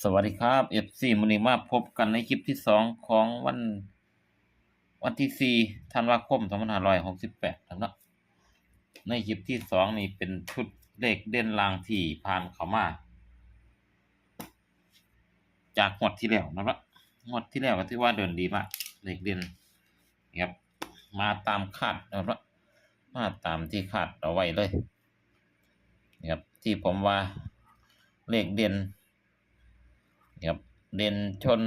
สวัสดีครับ FC มอนีมาพบกันในคลิปที่สองของวัน วันที่สี่ธันวาคมสองพันหรอยหกสิบแปดครับนะในคลิปที่สองนี่เป็นชุดเลขเด่นลางที่ผ่านเขามา จากงวดที่แล้วนะครับงวดที่แล้วก็ถือว่าเดินดีมาก เลขเด่นนะครับมาตามคาดนะครับมาตามที่คาดเอาไว้เลยนะครับที่ผมว่าเลขเด่น นะครับ เด่นชน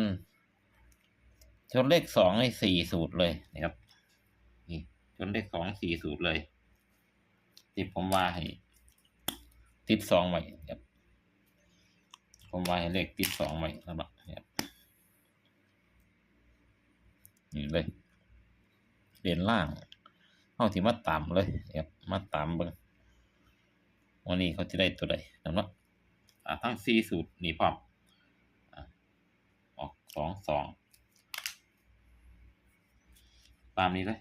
ชนเลขสองให้สี่สูตรเลยนะครับ นี่ชนเลขสองสี่สูตรเลยที่ผมว่าให้ติดสองไว้ครับ ผมว่าให้เลขติดสองไว้นะครับครับนี่เลยเด่นล่างเอาที่มาตามเลยครับมาตามเบิ้งวันนี้เขาจะได้ตัวใดนะครับทั้งสี่สูตรนี่พร้อม ออกสองสองตามนี้เลย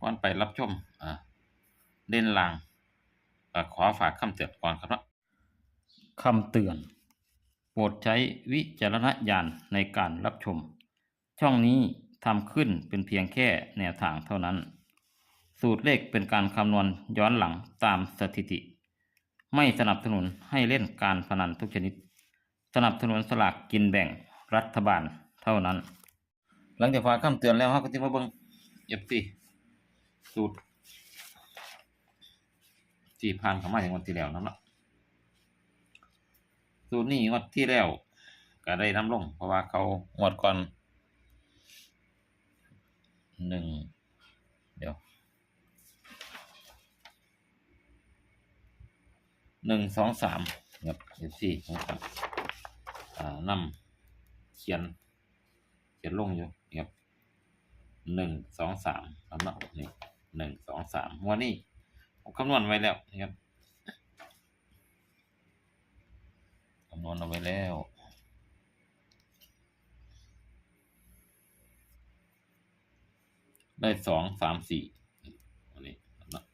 ก่อนไปรับชมอ่าเล่นลางขอฝากคำเตือนก่อนครับคำเตือน โปรดใช้วิจารณญาณในการรับชม ช่องนี้ทำขึ้นเป็นเพียงแค่แนวทางเท่านั้น สูตรเลขเป็นการคำนวณย้อนหลังตามสถิติ ไม่สนับสนุนให้เล่นการพนันทุกชนิด สนับสนุนสลากกินแบ่งรัฐบาลเท่านั้น หลังจากฝาคำเตือนแล้วครับก็จะมาเบิ่งเอฟซีสูตรที่ผ่านเข้ามาอย่างวันที่แล้วนั่นแหละสูตรนี้งวดที่แล้วก็ได้น้ำลง เพราะว่าเขางวดก่อนหนึ่ง หนึ่งสองสามครับเดี๋ยวสี่นะครับอ่านำเขียน เขียนลงอยู่ครับหนึ่งสองสามครับเนาะนี่หนึ่งสองสามวันนี้ผมคำนวณไว้แล้วนะครับคำนวณเอาไว้แล้วได้สองสามสี่อันนี้ครับเนาะ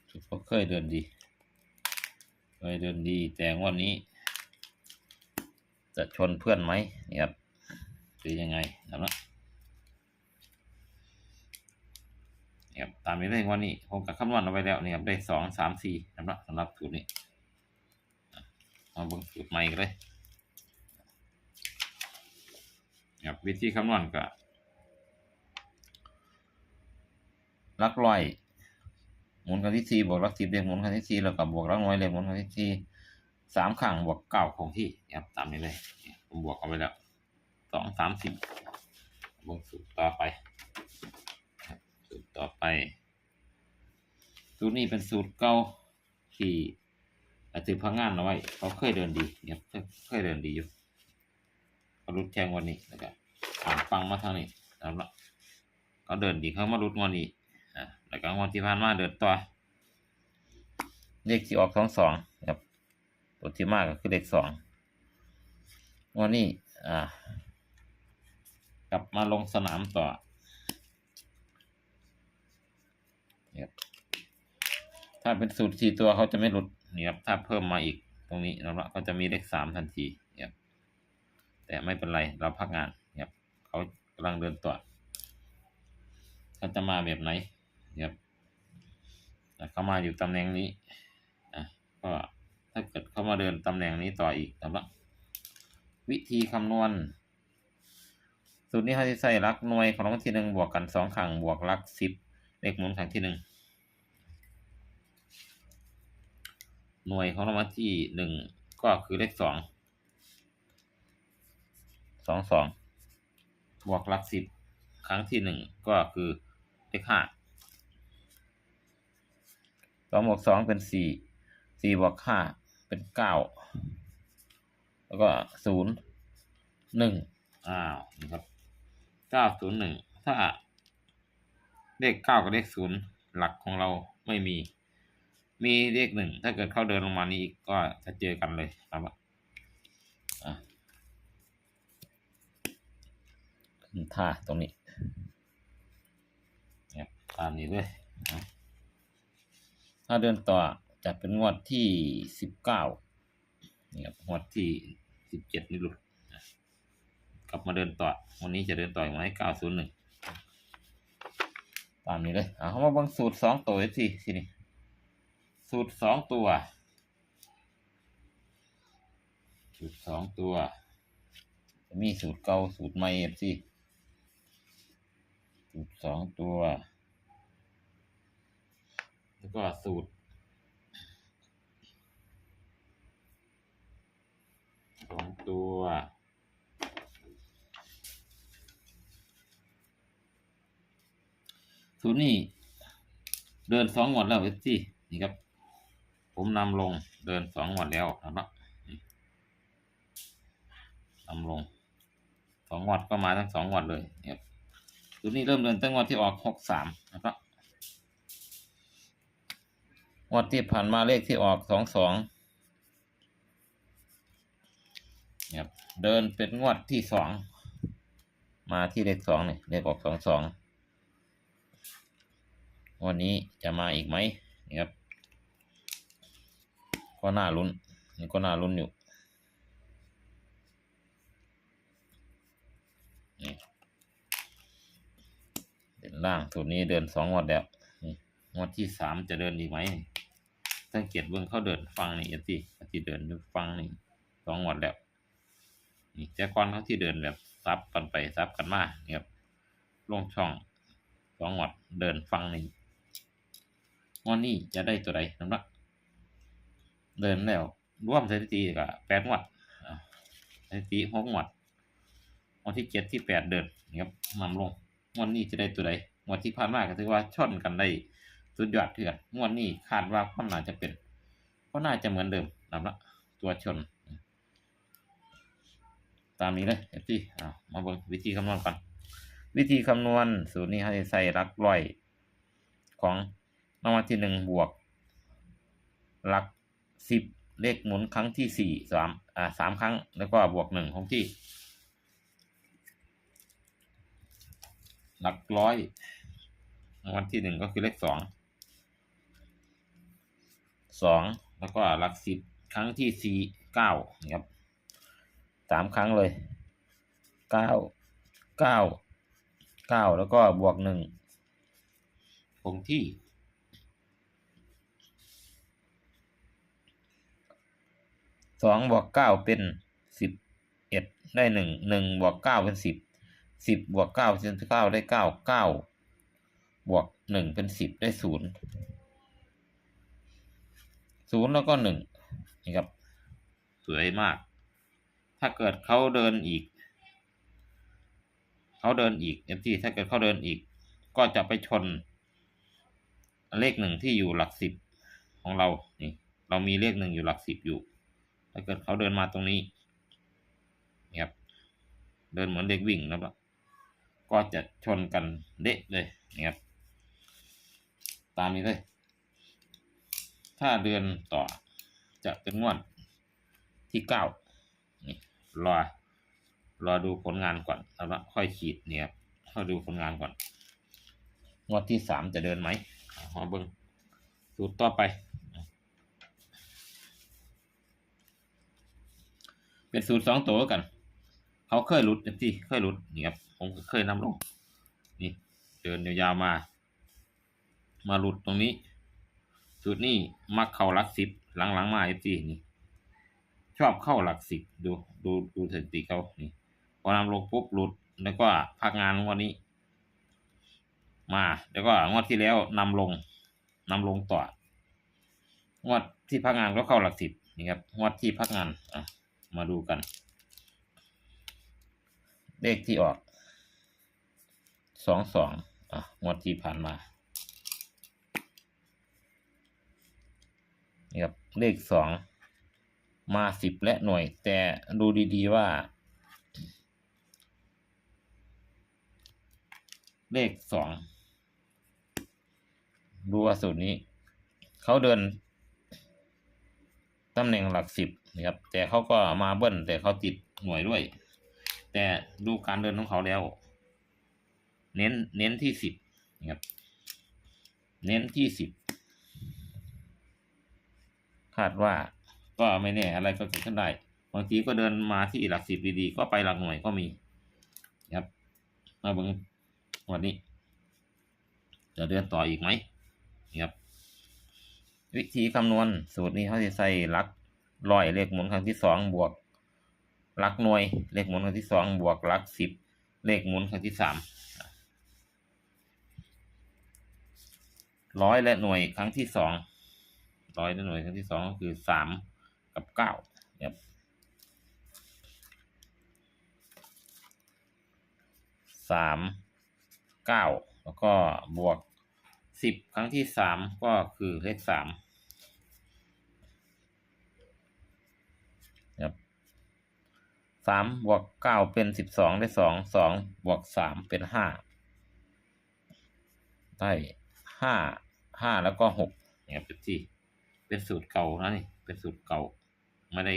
สุด ก็เคยเดินดี เคยเดินดี แต่วันนี้ จะชนเพื่อนไหมนี่ครับหรือยังไงนะครับนี่ครับตามนี้เลยวันนี้ผมกับคำนวณเอาไว้แล้วนี่ครับได้สองสามสี่นะครับสำหรับสูตรนี้มาเบิ่งสูตรใหม่กันเลยครับวิธีคำนวณก็ลักร้อย หมุนครั้งที่สี่บวกรักสิบเลขหมุนครั้งที่สี่แล้วกับบวกรักน้อยเลขหมุนครั้งที่สี่สามครั้งบวกเก้าคงที่นะครับตามนี้เลยผมบวกเอาไว้แล้วสองสามสี่บวกสูตรต่อไปสูตรต่อไป สูตรนี้เป็นสูตรเก่าที่อาจจะพังงานเอาไว้เขาเคยเดินดีนะครับเคยเดินดีอยู่เขารุดแทงวันนี้นะครับอ่านฟังมาทางนี้นะครับเขาเดินดีเขามารุดวันนี้ แล้วก็งวดที่ผ่านมาเดินต่อเลขที่ออกสองสองครับตัวที่มากก็คือเลขสองงวันนี้อ่ากลับมาลงสนามต่อถ้าเป็นสูตรสี่ตัวเขาจะไม่หลุดนี่ครับถ้าเพิ่มมาอีกตรงนี้นะครับเขาจะมีเลขสามทันทีครับแต่ไม่เป็นไรเราพักงานครับเขากำลังเดินต่อเขาจะมาแบบไหน ครับแต่เข้ามาอยู่ตำแหน่งนี้อะก็ถ้าเกิดเข้ามาเดินตำแหน่งนี้ต่ออีกนะครับวิธีคำนวณ สูตรนี้เขาจะใส่ลักหน่วยของรางวัลที่หนึ่งบวกกันสองครั้งบวกลักสิบเลขหมุนครั้งที่หนึ่งหน่วยของรางวัลที่หนึ่งก็คือเลขสองสองสองบวกลักสิบครั้งที่หนึ่งก็คือเลขห้า สองบวกสองเป็นสี่สี่บวกห้าเป็นเก้าแล้วก็ศูนย์หนึ่งอ้าวนี่ครับเก้าศูนย์หนึ่งถ้าเลขเก้ากับเลขศูนย์หลักของเราไม่มี มีเลขหนึ่งถ้าเกิดเข้าเดินลงมานี้อีกก็จะเจอกันเลยครับอะท่าตรงนี้ตามนี้เลยนะ ถ้าเดินต่อจะเป็นงวดที่สิบเก้านี่ครับงวดที่สิบเจ็ดนี่หลุดกลับมาเดินต่อ วันนี้จะเดินต่ออีกไหมเก้าศูนย์หนึ่งตามนี้เลยเอาเข้ามาบังสูตรสองตัวสิสินี่สูตรสองตัว สูตรสองตัวจะมีสูตรเก่าสูตรใหม่เอฟซีสูตรสองตัว แล้วก็สูตรสองตัวสูตรนี้เดินสองงวดแล้วเอฟซีนี่ครับ ผมนำลงเดินสองงวดแล้วนะครับนี่นำลงสองงวดก็มาทั้งสองงวดเลยเนี่ยครับสูตรนี้เริ่มเดินตั้งงวดที่ออกหกสามนะครับ งวดที่ผ่านมาเลขที่ออกสองสองครับเดินเป็นงวดที่สองมาที่เลขสองนี่เลขออกสองสองวันนี้จะมาอีกไหมนี่ครับ ก็น่าลุ้นนี่ก็น่าลุ้นอยู่นี่เดินล่างสูตรนี้เดินสองงวดแล้ว งวดที่สามจะเดินอีกไหมสังเกตเบื้องเขาเดินฟังนี่เอสิที่เดินฟังนี่สองงวดแล้วนี่แต่ก่อนเขาที่เดินแบบซับกันไปซับกันมาเนี่ยครับลงช่องสองงวดเดินฟังนี่งวดนี้จะได้ตัวใดน้ำหนักเดินแล้วร่วมสถิติกับแปดงวดอ่าสถิติหกงวดวันที่เจ็ดที่แปดเดินนี่ครับนำลงวดนี้จะได้ตัวใดงวดที่ผ่านมาก็ถือว่าช่อนกันได้ สุดยอดเถื่อนงวดนี้คาดว่าก็น่าจะเป็นก็น่าจะเหมือนเดิมนะละตัวชน ตามนี้เลยเอฟซีอ่ามาเบิ่งวิธีคำนวณก่อนวิธีคำนวณสูตรนี้ให้ใส่หลักร้อยของรางวัลที่หนึ่งบวกหลักสิบเลขหมุนครั้งที่สี่สามอ่าสามครั้ง แล้วก็บวกหนึ่งของที่ หลักร้อยรางวัลที่หนึ่งก็คือเลขสอง สองแล้วก็หลักสิบครั้งที่สี่เก้านะครับสามครั้งเลยเก้าเก้าเก้าแล้วก็บวกหนึ่งคงที่สองบวกเก้าเป็นสิบเอ็ดได้หนึ่งหนึ่งบวกเก้าเป็นสิบสิบบวกเก้าเป็นเก้าได้เก้าเก้าบวกหนึ่งเป็นสิบได้ศูนย์ ศูนย์แล้วก็หนึ่งนี่ครับ สวยมาก ถ้าเกิดเขาเดินอีก เขาเดินอีกเอฟซีถ้าเกิดเขาเดินอีก ก็จะไปชน เลขหนึ่งที่อยู่หลักสิบของเรา นี่ เรามีเลขหนึ่งอยู่หลักสิบอยู่ ถ้าเกิดเขาเดินมาตรงนี้นี่ครับ เดินเหมือนเด็กวิ่งนะครับก็จะชนกันเดะเลยนี่ครับ ตามนี้เลย ถ้าเดือนต่อจะเป็นงวดที่เก้านี่รอรอดูผลงานก่อนแล้วค่อยขีดเนี่ยครับค่อยดูผลงานก่อน งวดที่สามจะเดินไหมเอเบิ้งสูตรต่อไป เป็นสูตรสองตัวกัน เขาเคยหลุดที่เคยหลุดนี่ครับผมเคยนำลงนี่เดินยาวๆมา มาหลุดตรงนี้ สูตรนี้มักเข้าหลักสิบหลังๆมาเอฟซีนี่ชอบเข้าหลักสิบดูดูดูสถิติเขานี่พอนำลงปุ๊บหลุดแล้วก็พักงานงวันนี้ มา แล้วก็งวดที่แล้วนำลงนำลงต่องวดที่พักงานก็เข้าหลักสิบนี่ครับงวดที่พักงานอะมาดูกัน เลขที่ออกสองสองอะงวดที่ผ่านมา นี่ครับเลขสองมาสิบและหน่วย แต่ดูดีๆว่า เลขสองดูว่าสูตรนี้ เขาเดินตำแหน่งหลักสิบนะครับ แต่เขาก็มาเบิ้ลแต่เขาติดหน่วยด้วย แต่ดูการเดินของเขาแล้ว เน้นเน้นที่สิบนะครับ เน้นที่สิบ ดว่า ก็ไม่แน่อะไรก็เกิดขึ้นได้บางทีก็เดินมาที่หลักสิบดีๆก็ไปหลักหน่วยก็มีครับมาเบิ่งวันนี้ จะเดินต่ออีกไหมครับ วิธีคำนวณสูตรนี้เขาจะใส่หลักร้อยเลขหมุนครั้งที่สองบวกหลักหน่วย เลขหมุนครั้งที่สองบวกหลักสิบเลขหมุนครั้งที่สามร้อยและหน่วยครั้งที่สอง ร้อยและหน่วยครั้งที่สองก็คือสามกับเก้าครับสามเก้าแล้วก็บวกสิบครั้งที่สามก็คือเลขสามครับสามบวกเก้าเป็นสิบสองได้สองสองบวกสามเป็นห้าได้ห้าห้าแล้วก็หกเนี่ยเป็นที่ เป็นสูตรเก่านะนี่ เป็นสูตรเก่า ไม่ได้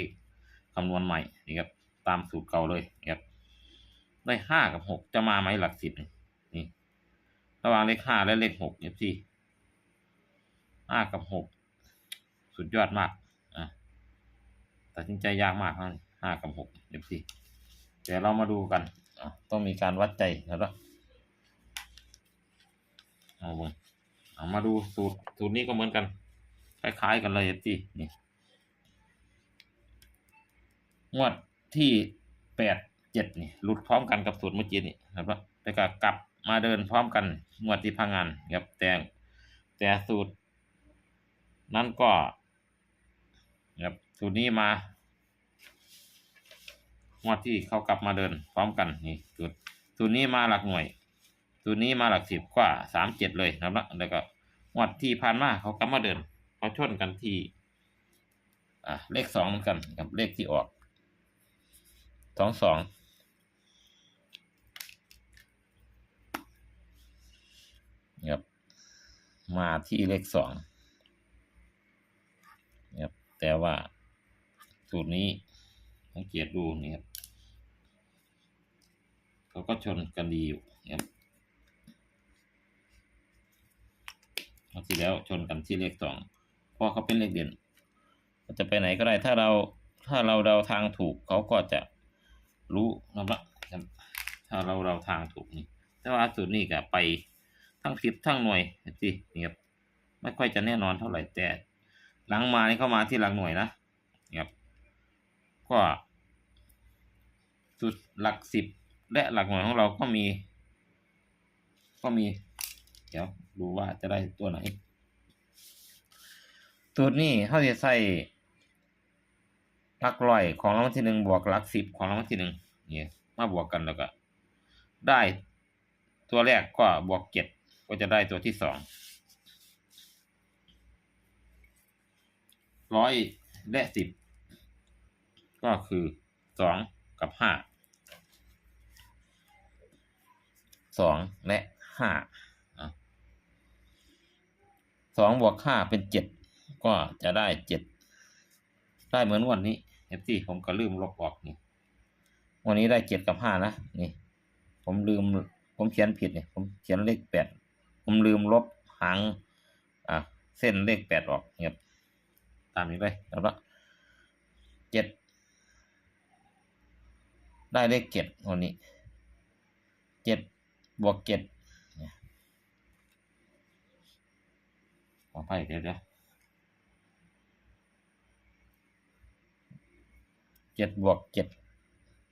คำนวณใหม่นี่ครับ ตามสูตรเก่าเลยนี่ครับ ได้ห้ากับหกจะมาไหมหลักสิบนี่ ระหว่างเลขห้าและเลขหกเนี่ยห้ากับหกสุดยอดมาก อะตัดสินใจยากมากนะห้ากับหกเนี่ยพี่เดี๋ยวเรามาดูกันต้องมีการวัดใจแล้วเอาบเอามาดูสูตรสูตรนี้ก็เหมือนกัน คล้ายๆกันเลยพี่นี่งวดที่แปดเจ็ดนี่หลุดพร้อมกันกับสูตรเมื่อกี้นี่ครับแต่ก็กลับมาเดินพร้อมกันงวดที่พังงานครับแต่แต่สูตร นั้นก็ครับสูตรนี้มางวดที่เขากลับมาเดินพร้อมกันนี่สูตรสูตรนี้มาหลักหน่วยสูตรนี้มาหลักสิบกว่าสามเจ็ดเลยนะครับแล้วก็งวดที่ผ่านมาเขากลับมาเดิน เขาชนกันที่อ่าเลขสองเหมือนกันกับเลขที่ออกสองสองครับมาที่เลขสองครับแต่ว่าสูตรนี้สังเกตดูนี่ครับเขาก็ชนกันดีอยู่ครับคราวที่แล้วชนกันที่เลขสอง เพราะเขาเป็นเลขเด่นจะไปไหนก็ได้ถ้าเราถ้าเราเดาทางถูกเขาก็จะรู้นะครับถ้าเราเดาทางถูกนี่แต่ว่าสูตรนี้ก็ไปทั้งผิดทั้งหน่วยสินี่ครับไม่ค่อยจะแน่นอนเท่าไหร่แต่หลังมานี่เข้ามาที่หลักหน่วยนะครับก็สุดหลักสิบและหลักหน่วยของเราก็มี ก็มี เดี๋ยวดูว่าจะได้ตัวไหน สูตรนี้เขาจะใส่หลักร้อยของรางวัลที่หนึ่งบวกหลักสิบของรางวัลที่หนึ่งเนี่ยมาบวกกันแล้วก็ ได้ตัวแรกก็บวกเจ็ดก็จะได้ตัวที่สองร้อยและสิบก็คือสองกับห้าสองและห้าสองบวกห้าเป็นเจ็ด ก็จะได้เจ็ดได้เหมือนวันนี้เอฟซีผมก็ลืมลบออกนี่วันนี้ได้เจ็ดกับห้านะนี่ ผมลืม ผมเขียนผิดเนี่ยผมเขียนเลขแปดผมลืมลบหางอะเส้นเลขแปดออกเนี่ยตามนี้ไปแล้วก็เจ็ดได้เลขเจ็ดวันนี้เจ็ดบวกเจ็ดขอไปเดี๋ยวเดี๋ยว เจ็ดบวกเจ็ด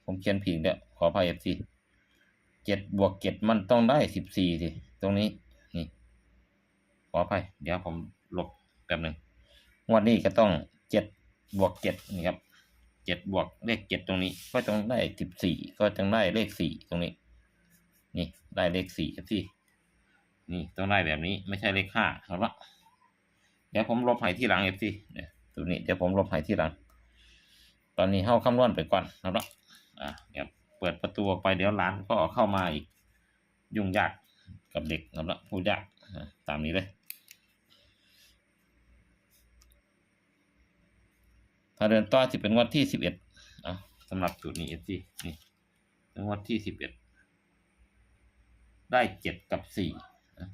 ผมเขียนผิดเดี๋ยขออภัยเอฟซีเจ็ดบวกเจ็ดมันต้องได้สิบสี่สิตรงนี้นี่ ขออภัยเดี๋ยวผมลบแป๊บหนึ่งวันนี้ก็ต้องเจ็ดบวกเจ็ดนี่ครับเจ็ดบวกเลขเจ็ดตรงนี้ ก็ต้องได้สิบสี่ก็ต้องได้เลขสี่ตรงนี้ นี่ได้เลขสี่ครับพี่นี่ต้องได้แบบนี้ไม่ใช่เลขห้าครับละเดี๋ยวผมลบให้ที่หลังเอฟซีเนี่ยตัวนี้เดี๋ยวผมลบให้ที่หลัง อนนี้เข้าคำนวณไปก่อนครับละอ่าเดี๋ยวเปิดประตูออกไปเดี๋ยวร้านก็เข้ามาอีกยุ่งยากกับเด็กครับละพูดยากตามนี้เลย ถ้าเดินต่อจะเป็นวันที่สิบเอ็ดอะสำหรับสูตรนี้เอซีนี่เป็นวันที่สิบเอ็ดได้เจ็ดกับสี่นะ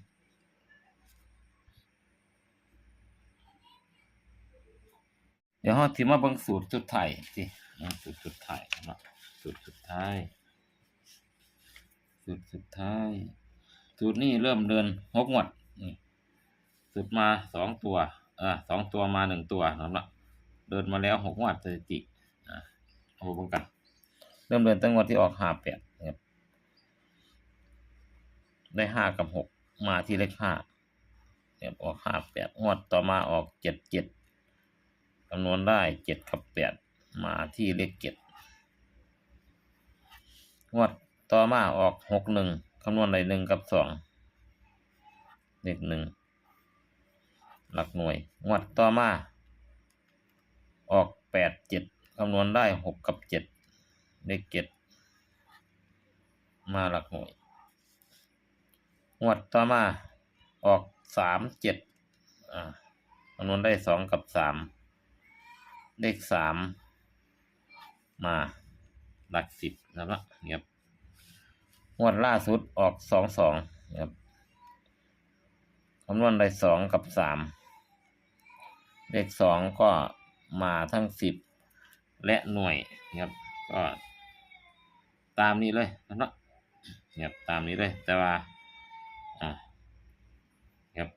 เดี๋ยวเราที่มาเบิ่งสูตรสุดท้ายสิสูตรสุดท้ายนะสูตรสุดท้ายสูตรสุดท้าย สูตรนี้เริ่มเดินหกงวดนี่สูตรมาสองตัวอ่าสองตัวมาหนึ่งตัวนะครับเดินมาแล้วหกงวดสถิติอ่าเอาเบิ่งกัน เริ่มเดินตั้งงวดที่ออกห้าแปดนะครับได้ห้ากับหกมาที่เลขห้าเนี่ยออกห้าแปดงวดต่อมาออกเจ็ดเจ็ด คำนวณได้เจ็ดกับแปดมาที่เลขเจ็ดงวดต่อมาออกหกหนึ่งคำนวณได้หนึ่งกับสองเลขหนึ่งหลักหน่วย งวดต่อมา ออกแปดเจ็ดคำนวณได้หกกับเจ็ดเลขเจ็ดมาหลักหน่วย งวดต่อมาออกสามเจ็ดอ่าคำนวณได้สองกับสาม เลขสามมาหลักสิบนะครับเนี่ยงวดล่าสุดออกสองสองนะครับคำนวณได้สองกับสามเลขสองก็มาทั้งสิบและหน่วยนะครับก็ตามนี้เลยนะครับเนี่ยตามนี้เลย แต่ว่าอ่าครับ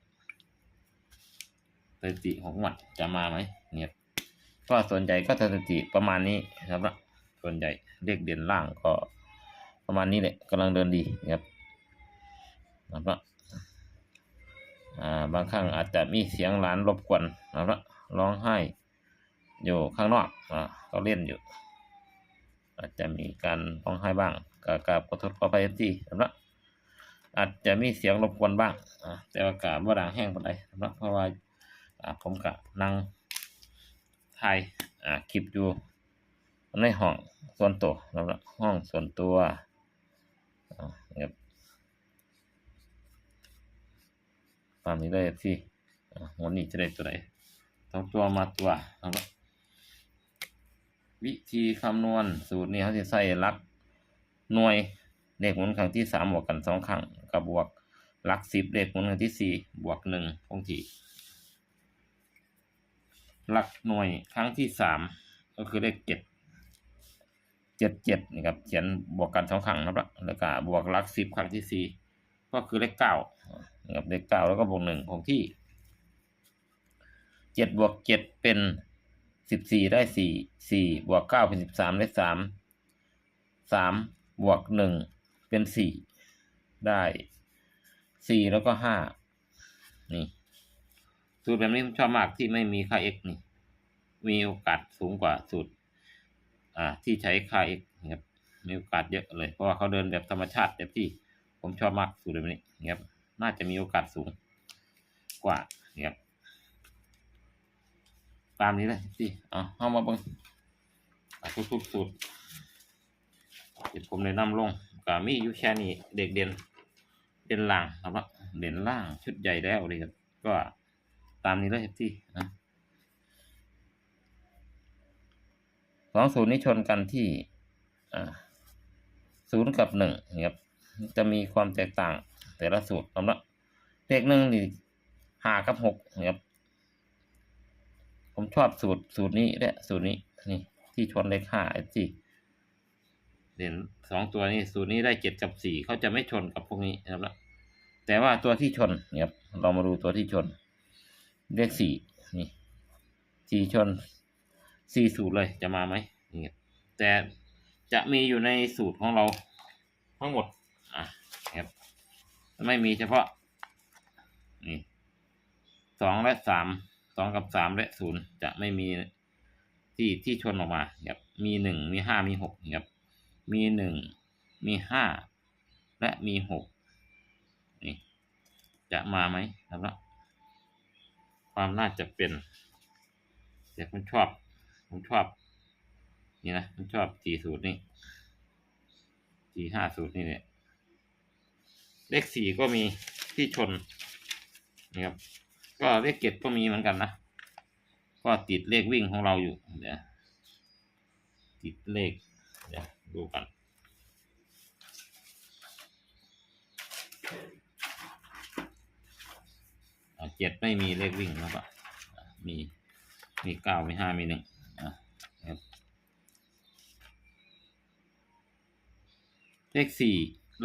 สถิติของหวัดจะมาไหม ก็ส่วนใหญ่ก็สถิติประมาณนี้ครับละส่วนใหญ่เลขเด่นล่างก็ ประมาณนี้แหละกำลังเดินดีครับนะครับบางครั้งอาจจะมีเสียงหลานรบกวนนะครับร้องไห้ อยู่ข้างนอกอ่าก็เล่นอยู่ อาจจะมีการร้องไห้บ้างกาบกราบขอโทษขออภัยที่นะครับอาจจะมีเสียงรบกวนบ้างแต่ว่ากาบ่ดังแห้งปานใดนะครับเพราะว่าอ่าผมกะนั่ง ถ่ายอ่าคลิปอยู่ในห้องส่วนตัวนะครับห้องส่วนตัวอ่าครับตามนี้ได้ที่วันนี้จะได้ตัวไหนต้องตัวมาตัวนะครับวิธีคำนวณสูตรนี้เขาจะใส่หลักหน่วยเลขหมุนครั้งที่สามบวกกันสองครั้งกับบวกหลักสิบเลขหมุนครั้งที่สี่บวกหนึ่งคงที่ หลักหน่วยครั้งที่สามก็คือเลขเจ็ดเจ็ดเจ็ดนี่ครับเขียนบวกกันสองครั้งนะครับแล้วก็บวกหลักสิบครั้งที่สี่ก็คือเลขเก้านะครับเลขเก้าแล้วก็บวกหนึ่งคงที่เจ็ดบวกเจ็ดเป็นสิบสี่ได้สี่สี่บวกเก้าเป็นสิบสามได้สามสามบวกหนึ่งเป็นสี่ได้สี่แล้วก็ห้านี่ สูตรแบบนี้ผมชอบมากที่ไม่มีค่า x นี่ มีโอกาสสูงกว่าสูตร อ่า ที่ใช้ค่า x นะครับมีโอกาสเยอะเลย เพราะว่าเขาเดินแบบธรรมชาติแบบที่ผมชอบมากสูตรแบบนี้นะครับ น่าจะมีโอกาสสูงกว่านะครับตามนี้เลยที่เอาเข้ามาเบิ่งทุกๆสูตรเดี๋ยวผมแนะนำลงก็มีอยู่แค่นี้เด็กเด่นเด่นล่างครับว่าเด่นล่างชุดใหญ่แล้วเลยครับก็ ตามนี้เลยครับที่นะสองศูนย์นี้ชนกันที่ศูนย์กับหนึ่งนะครับ จะมีความแตกต่าง แต่ละสูตรสำหรับเลขหนึ่งนี่ห้ากับหกนะครับ ผมชอบสูตรสูตรนี้และสูตรนี้นี่ที่ชนเลขห้าไอ้ที่เด่นสองตัวนี้สูตรนี้ได้เจ็ดกับสี่เขาจะไม่ชนกับพวกนี้นะครับ แต่ว่าตัวที่ชนเนี่ยครับเรามาดูตัวที่ชน เลขสี่นี่สี่ชนสี่สูตรเลยจะมาไหมนี่ครับแต่จะมีอยู่ในสูตรของเราทั้งหมดอะครับไม่มีเฉพาะนี่สองและสามสองกับสามและศูนย์จะไม่มีที่ที่ชนออกมาครับมีหนึ่งมีห้ามีหกครับมีหนึ่งมีห้าและมีหกนี่จะมาไหมครับ ความน่าจะเป็นแต่ผมชอบผมชอบ นี่นะผมชอบสี่สูตรนี่สี่ห้าสูตรนี่เนี่ยเลขสี่ก็มีที่ชนนี่ครับก็เลขเจ็ดก็มีเหมือนกันนะก็ติดเลขวิ่งของเราอยู่เดี๋ยวติดเลขเดี๋ยวดูกัน เจ็ดไม่มีเลขวิ่งนะครับอ่ามีมีเก้ามีห้ามีหนึ่งเลขสี่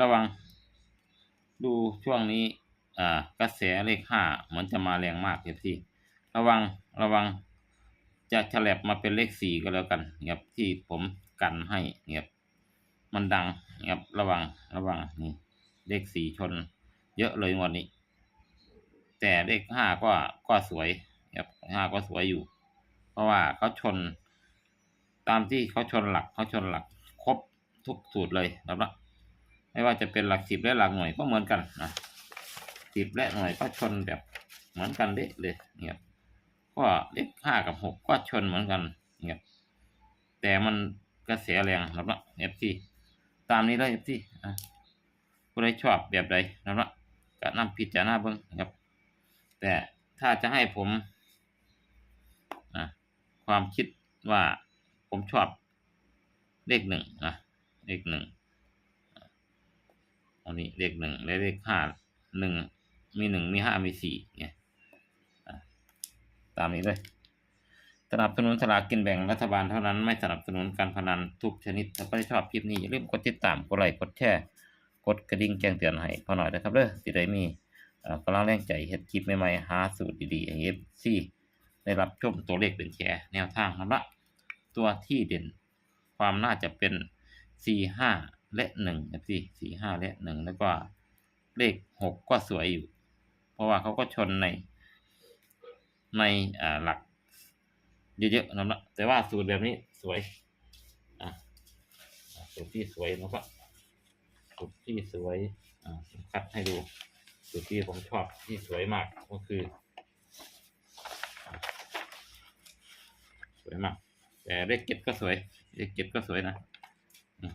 ระวัง ดูช่วงนี้อ่ากระแสเลขห้าเหมือนจะมาแรงมากครับที่ระวังระวังจะฉลับมาเป็นเลขสี่ก็แล้วกันครับที่ผมกันให้ครับมันดังครับระวังระวังนี่เลขสี่ชน เยอะเลยวันนี้ แต่เลขห้าก็ก็สวยครับห้าก็สวยอยู่ เพราะว่าเขาชน ตามที่เขาชนหลักเขาชนหลักครบทุกสูตรเลยนะครับไม่ว่าจะเป็นหลักสิบและหลักหน่วยก็เหมือนกันนะสิบและหน่วยก็ชนแบบเหมือนกันเด้เลยเนี่ยก็เลขห้ากับหกก็ชนเหมือนกันเนี่ยแต่มันกระแสแรงนะครับเอฟซีตามนี้เลยเอฟซีอะผู้ใดชอบแบบใดนะครับก็นำพิจารณาเบิ่งนะครับ แต่ถ้าจะให้ผมอะความคิดว่าผมชอบเลขหนึ่งนะเลขหนึ่งอันนี้เลขหนึ่งและเลขห้าหนึ่งมีหนึ่งมีห้ามีสี่เนี่ยตามนี้เลยสนับสนุนสลากกินแบ่งรัฐบาลเท่านั้นไม่สนับสนุนการพนันทุกชนิดถ้าไม่ชอบคลิปนี้อย่าลืมกดติดตามกดไลค์กดแชร์กดกระดิ่งแจ้งเตือนให้พอหน่อยนะครับเด้อสิได้มี กำลังแรงใจเฮ็ดคลิปใหม่ๆหาสูตรดีๆให้ FC ได้รับชมตัวเลขเป็นแชร์แนวทางนะครับละตัวที่เด่นความน่าจะเป็น 4 5 และ1 FC 4 5 และ 1 แล้วก็เลข 6 ก็สวยอยู่ เพราะว่าเขาก็ชนใน ในหลัก เยอะๆนะบะแต่ว่าสูตรแบบนี้สวยอะสูตรที่สวยนะครับสูตรที่สวยอ่าผมคัดให้ดู สูตรที่ผมชอบที่สวยมากก็คือ สวยมาก แต่เลขเก็ดก็สวย เลขเก็ดก็สวยนะอืม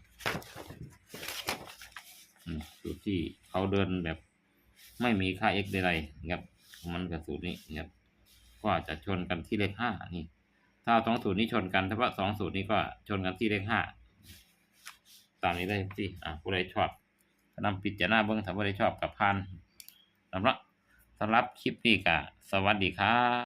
อืมสูตรที่เขาเดินแบบไม่มีค่า x ใดๆครับ มันกับสูตรนี้ครับก็จะชนกันที่เลขห้านี่ ถ้าสองสูตรนี้ชนกันถ้าว่าสองสูตรนี้ก็ชนกันที่เลขห้าตามนี้ได้สิอ่าผู้ใดชอบนำพิดจารณาเบื้องถ้าผู้ใดชอบกับพัน สำหรับสำหรับคลิปนี้ก็สวัสดีครับ